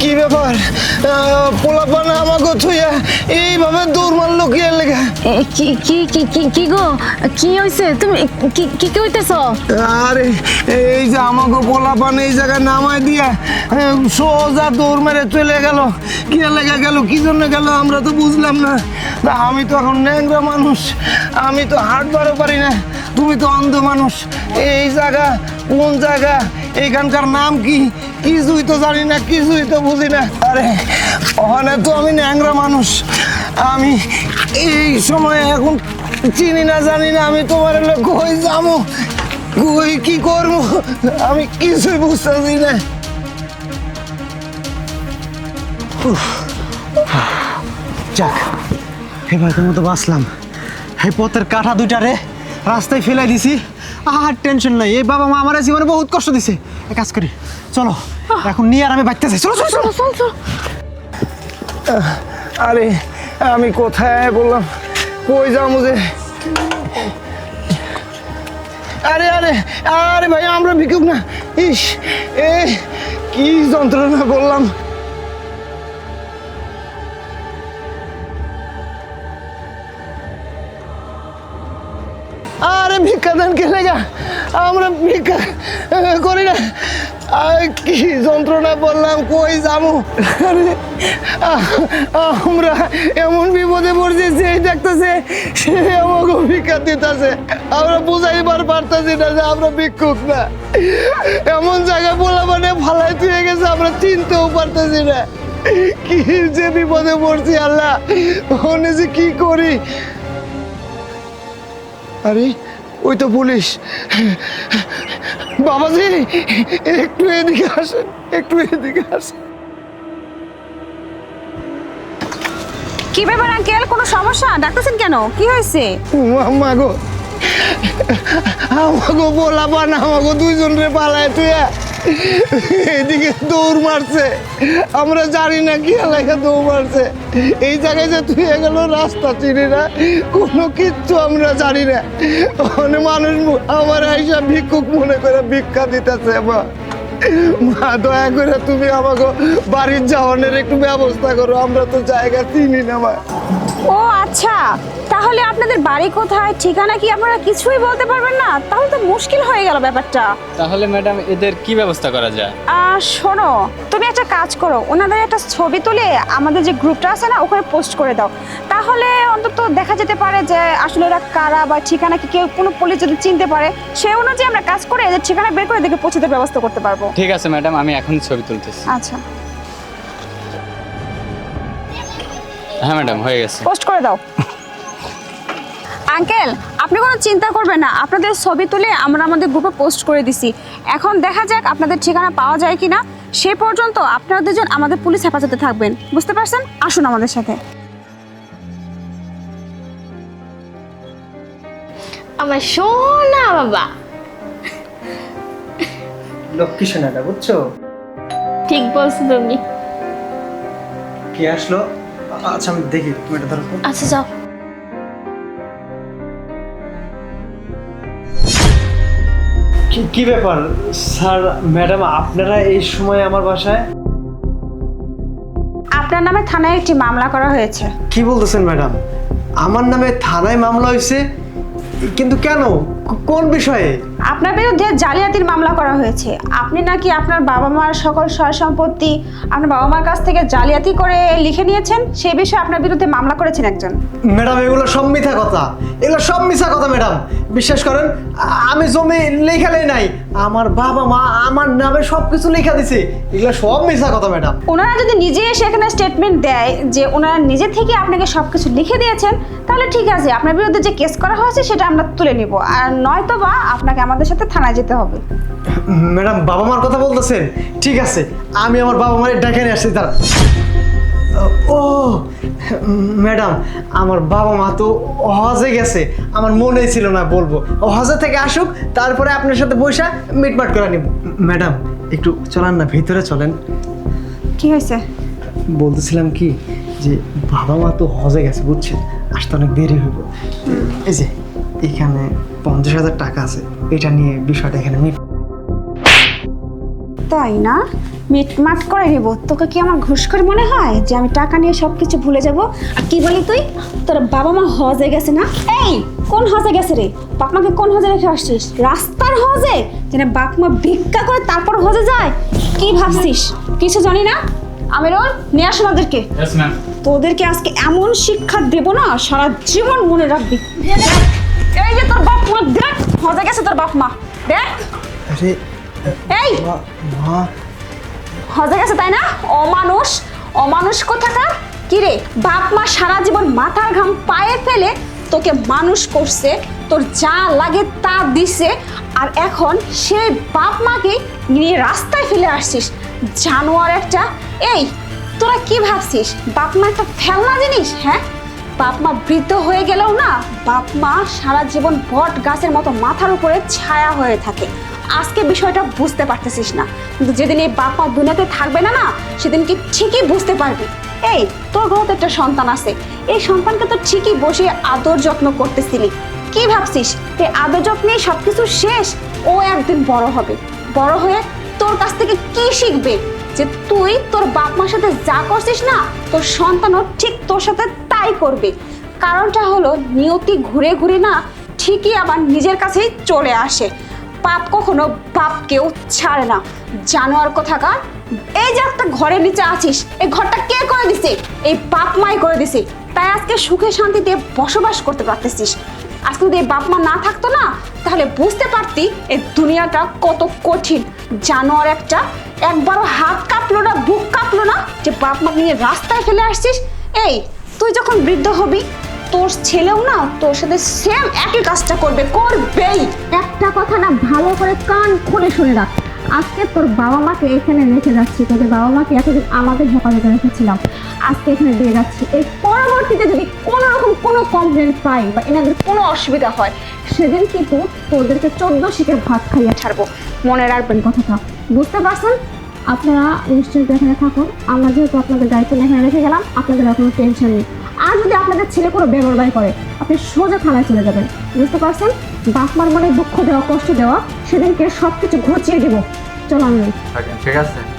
কি ব্যাপার? পোলাপান আমাকে থুইয়া এইভাবে দৌড় মারলো কি লেগে? কি কি কি কি কি গো? কি হইছে? তুমি কি কি হইতেছ? আরে এই যে আমাকে পোলাপান এই জায়গায় নামায় দিয়া সোজা দৌড় মেরে চলে গেল। কি লেগে গেল? কি জন্য গেল? আমরা তো বুঝলাম না। তা আমি তো এখন ন্যাংরা মানুষ। আমি তো হাঁটবারও পারি না। তুমি তো অন্ধ মানুষ। এই জায়গা কোন জায়গা? এখানকার নাম কি? কিছুই তো জানি না, কিছুই তো বুঝি না। আরে, ওখানে তো আমি ন্যাংরা মানুষ। আমি এই সময় এখন চিনি না, জানি না, আমি তোমার কই যাব। কই, কি করব? আমি কিছুই বুঝতেছি না। যাক, এবার তো বাঁচলাম। এই পথের কাঠা দুইটা রে, রাস্তায় ফেলাই দিছি। আর টেনশন নাই। এই বাবা মা আমার জীবনে বহুত কষ্ট দিছে। এক কাজ করি চলো এখন নিয়ে আর আমি বাঁচতে চাই চলো চলো চলো। চল চল আরে আমি কোথায় বললাম? কই যাব যে? আরে আরে আরে ভাই আমরা ভিক্ষুক না। ইস এ কি যন্ত্রণা বললাম? আরে ভিক্ষা লেগা আমরা ভিক্ষা করি না। কি যন্ত্রণা বললাম, কই যাব? আমরা এমন বিপদে পড়ছি, যে দেখতেছে সে আমাকে ভিক্ষা দিতেছে। আমরা বুঝাইবার পারতেছি না যে আমরা ভিক্ষুক না। এমন জায়গায় বলা মানে ফালাই তুই গেছে, আমরা চিনতেও পারতেছি না। কি যে বিপদে পড়ছি, আল্লাহ। ওখানে যে কি করি? আরে ওই তো পুলিশ। বাবাজি একটু এদিকে আসেন একটু এদিকে আসেন। কি ব্যাপার আঙ্কেল? কোনো সমস্যা? ডাকতেছেন কেন? কি হয়েছে? আম্মা গো আমাগো না আমাগো দুইজন রে পালায় তুই এদিকে দৌড় মারছে। আমরা জানি না কি এলাকা দৌড় মারছে। এই জায়গায় যে তুই গেল রাস্তা চিনি না, কোনো কিচ্ছু আমরা জানি না। অনেক মানুষ আমার আইসা ভিক্ষুক মনে করে ভিক্ষা দিতেছে, মা। মা, দয়া করে তুমি আমাকে বাড়ির যাওয়ানোর একটু ব্যবস্থা করো, আমরা তো জায়গা চিনি না, মা। ও আচ্ছা। তাহলে আপনাদের বাড়ি কোথায়? ঠিকানা কি আপনারা কিছুই বলতে পারবেন না? তাহলে তো মুশকিল হয়ে গেল ব্যাপারটা। তাহলে ম্যাডাম এদের কি ব্যবস্থা করা যায়? আর শোনো তুমি একটা কাজ করো। ওনাদের একটা ছবি তুলে আমাদের যে গ্রুপটা আছে না ওখানে পোস্ট করে দাও। তাহলে অন্তত দেখা যেতে পারে যে আসলে ওরা কারা বা ঠিকানা কি কেউ কোনো পুলিশ যদি চিনতে পারে সে অনুযায়ী আমরা কাজ করে এদের ঠিকানা বের করে দেখে পৌঁছতে ব্যবস্থা করতে পারব। ঠিক আছে ম্যাডাম আমি এখন ছবি তুলতেছি। আচ্ছা। হ্যাঁ ম্যাডাম হয়ে গেছে। পোস্ট করে দাও। আঙ্কেল আপনি কোনো চিন্তা করবেন না। আপনাদের ছবি তুলে আমরা আমাদের গ্রুপে পোস্ট করে দিছি। এখন দেখা যাক আপনাদের ঠিকানা পাওয়া যায় কিনা। সে পর্যন্ত আপনারা দুজন আমাদের পুলিশ হেফাজতে থাকবেন। বুঝতে পারছেন? আসুন আমাদের সাথে। আমার সোনা বাবা। লক্ষ্মী সোনাটা বুঝছ? ঠিক বলছো তুমি। কি আসলো? আচ্ছা আমি দেখি তুমি এটা ধরো। আচ্ছা যাও। কি কি ব্যাপার? স্যার ম্যাডাম আপনারা এই সময় আমার বাসায়? আপনার নামে থানায় একটি মামলা করা হয়েছে। কি বলতেছেন ম্যাডাম? আমার নামে থানায় মামলা হয়েছে? কিন্তু কেন? কোন বিষয়ে? আপনার বিরুদ্ধে জালিয়াতির মামলা করা হয়েছে। আপনি নাকি আপনার বাবা মার সকল সয় সম্পত্তি আপনার বাবা মার কাছ থেকে জালিয়াতি করে লিখে নিয়েছেন? সেই বিষয়ে আপনার বিরুদ্ধে মামলা করেছেন একজন। ম্যাডাম, এগুলো সব মিথ্যা কথা। এগুলো সব মিথ্যা কথা, ম্যাডাম। বিশ্বাস করেন আমি জমি লেখালেই নাই। আমার বাবা মা আমার নামে সব কিছু লেখা দিছে। এগুলো সব মিথ্যা কথা ম্যাডাম। ওনারা যদি নিজে এসে এখানে স্টেটমেন্ট দেয় যে ওনারা নিজে থেকে আপনাকে সব কিছু লিখে দিয়েছেন তাহলে ঠিক আছে আপনার বিরুদ্ধে যে কেস করা হয়েছে সেটা আমরা তুলে নিব। আর নয়তো বা আপনাকে আমাদের সাথে থানায় যেতে হবে। ম্যাডাম বাবা মার কথা বলতেছেন? ঠিক আছে আমি আমার বাবা মায়ের ডেকে নিয়ে আসছি তারা ও ম্যাডাম আমার বাবা মা তো হজে গেছে। আমার মনেই ছিল না বলব। হজে থেকে আসুক তারপরে আপনার সাথে বৈশা মিটমাট করে নিব। ম্যাডাম একটু চলান না ভিতরে চলেন। কি হয়েছে? বলতেছিলাম কি যে বাবা মা তো হজে গেছে বুঝছেন? আসতে অনেক দেরি হইব। এই যে এখানে পঞ্চাশ হাজার টাকা আছে। এটা নিয়ে বিষয়টা এখানে মিট তাই না? মিটমাট করে নেব তোকে কি আমার ঘুষ করে মনে হয় যে আমি টাকা নিয়ে সব কিছু ভুলে যাব? আর কি বলি তুই? তোর বাবা মা হজে গেছে না? এই কোন হজে গেছে রে? বাপ মাকে কোন হজে রেখে আসছিস? রাস্তার হজে? যেন বাপ মা ভিক্ষা করে তারপর হজে যায়। কি ভাবছিস? কিছু জানি না? আমিরুল নিয়ে আসুন ওদেরকে। তোদেরকে আজকে এমন শিক্ষা দেব না সারা জীবন মনে রাখবি। এই যে তোর বাপ মা দেখ হজে গেছে তোর বাপ মা দেখ এই! মা- হজে গেছে তাই না? অমানুষ অমানুষ কোথাকার? কি রে বাপ মা সারা জীবন মাথার ঘাম পায়ে ফেলে তোকে মানুষ করছে তোর যা লাগে তা দিছে আর এখন সেই বাপ মাকে নিয়ে রাস্তায় ফেলে আসছিস। জানোয়ার একটা। এই তোরা কি ভাবছিস? বাপ মা একটা ফেলনা জিনিস হ্যাঁ? বাপ মা বৃদ্ধ হয়ে গেলেও না বাপ মা সারা জীবন বট গাছের মতো মাথার উপরে ছায়া হয়ে থাকে। আজকে বিষয়টা বুঝতে পারতেছিস না। কিন্তু যেদিন এই বাপ মা দুনিয়াতে থাকবে না না, সেদিন কি ঠিকই বুঝতে পারবি। এই, তোর ঘরে তো একটা সন্তান আছে। এই সন্তানকে তো ঠিকই বসে আদর যত্ন করতেছিলি। কি ভাবছিস? এই আদর যত্নেই সবকিছু শেষ? ও একদিন বড় হবে। বড় হয়ে তোর কাছ থেকে কি শিখবে? যে তুই তোর বাপ মার সাথে যা করছিস না, তোর সন্তানও ঠিক তোর সাথে তাই করবে। কারণটা হলো, নিয়তি ঘুরে ঘুরে না ঠিকই আবার নিজের কাছেই চলে আসে। পাপ কখনো বাপকেও ছাড়ে না। জানোয়ার কোথাকার? এই যে একটা ঘরের নিচে আছিস, এই ঘরটা কে করে দিছে? এই বাপ মাই করে দিছে। তাই আজকে সুখে শান্তিতে বসবাস করতে পারতেছিস। আজকে যদি এই বাপ মা না থাকতো না, তাহলে বুঝতে পারতি এই দুনিয়াটা কত কঠিন। জানোয়ার একটা, একবারও হাত কাঁপলো না, বুক কাঁপলো না, যে বাপ মা নিয়ে রাস্তায় ফেলে আসছিস। এই, তুই যখন বৃদ্ধ হবি, তোর ছেলেও না, তোর সাথে সেম একই কাজটা করবে, করবেই। একটা কথা না ভালো করে কান খুলে শুনে রাখ। আজকে তোর বাবা মাকে এখানে রেখে যাচ্ছি, তোদের বাবা মাকে এতদিন আমাদের হেফাজতে রেখেছিলাম। আজকে এখানে দিয়ে যাচ্ছি। এই পরবর্তীতে যদি কোনো রকম কোনো কমপ্লেন পাই বা এনাদের কোনো অসুবিধা হয়, সেদিন কিন্তু তোদেরকে চোদ্দ শিখে ভাত খাইয়ে ছাড়বো। মনে রাখবেন কথাটা। বুঝতে পারছেন? আপনারা নিশ্চয়ই এখানে থাকুন। আমরা যেহেতু আপনাদের দায়িত্ব এখানে রেখে গেলাম, আপনাদের কোনো টেনশন নেই। আর যদি আপনাদের ছেলে কোনো বেগরবাই করে, আপনি সোজা থানায় চলে যাবেন। বুঝতে পারছেন? বাপ মার মনে দুঃখ দেওয়া, কষ্ট দেওয়া, সেদিনকে সবকিছু ঘুচিয়ে দেবো। চলো আমি। ঠিক আছে।